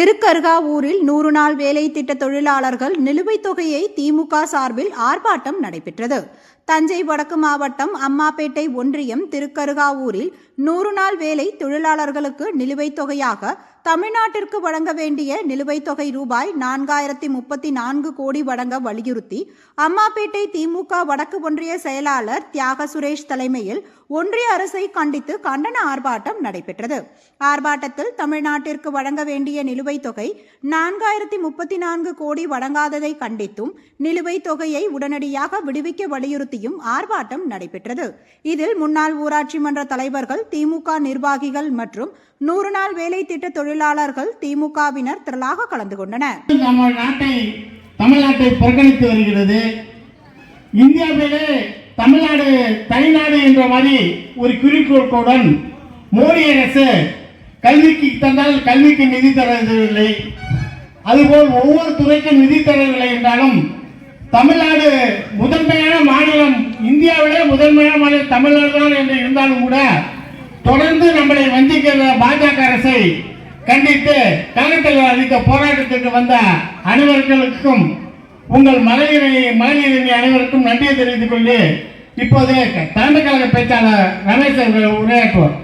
திருக்கர்காவூரில் நூறு நாள் வேலை திட்ட தொழிலாளர்கள் நிலுவைத் தொகையை திமுக சார்பில் ஆர்ப்பாட்டம் நடைபெற்றது. தஞ்சை வடக்கு மாவட்டம் அம்மாப்பேட்டை ஒன்றியம் திருக்கருகாவூரில் நூறு நாள் வேலை தொழிலாளர்களுக்கு நிலுவைத் தொகையாக தமிழ்நாட்டிற்கு வழங்க வேண்டிய நிலுவைத் தொகை ரூபாய் நான்காயிரத்தி முப்பத்தி நான்கு கோடி வழங்க வலியுறுத்தி அம்மாப்பேட்டை திமுக வடக்கு ஒன்றிய செயலாளர் தியாக சுரேஷ் தலைமையில் ஒன்றிய அரசை கண்டித்து கண்டன ஆர்ப்பாட்டம் நடைபெற்றது. ஆர்ப்பாட்டத்தில் தமிழ்நாட்டிற்கு வழங்க வேண்டிய நிலுவைத் தொகை நான்காயிரத்தி முப்பத்தி நான்கு கோடி வழங்காததை கண்டித்தும் நிலுவைத் தொகையை உடனடியாக விடுவிக்க வலியுறுத்தியும் ஆர்ப்பாட்டம் நடைபெற்றது. இதில் முன்னாள் ஊராட்சி மன்ற தலைவர்கள் திமுக நிர்வாகிகள் மற்றும் நூறு நாள் வேலை திட்ட தொழிலாளர்கள் திமுகவினர் திரளாக கலந்து கொண்டனர். நம்ம நாட்டை தமிழ்நாட்டை புறக்கணித்து வருகிறது. இந்தியாவிலே தமிழ்நாடு தனிநாடு என்ற மாதிரி ஒரு குறிக்கோளுடன் மோடி அரசு கல்விக்கு தந்தால் கல்விக்கு நிதி தரவில்லை. அதுபோல் ஒவ்வொரு துறைக்கும் நிதி தரவில்லை என்றாலும் தமிழ்நாடு முதன்மையான மாநிலம் இந்தியாவிலே முதன்மையான மாநிலம் தமிழ்நாடு தான் என்று இருந்தாலும் கூட இருக்கிற பாஜக அரசை கண்டித்து கழகத்தில் அளித்த போராட்டத்திற்கு வந்த அனைவர்களுக்கும் உங்கள் மகளிரை மகளிரணி அனைவருக்கும் நன்றியை தெரிவித்துக் கொண்டு இப்போது தலைமை கழக பேச்சாளர் ரமேஷ் அவர்கள் உரையாற்றுவார்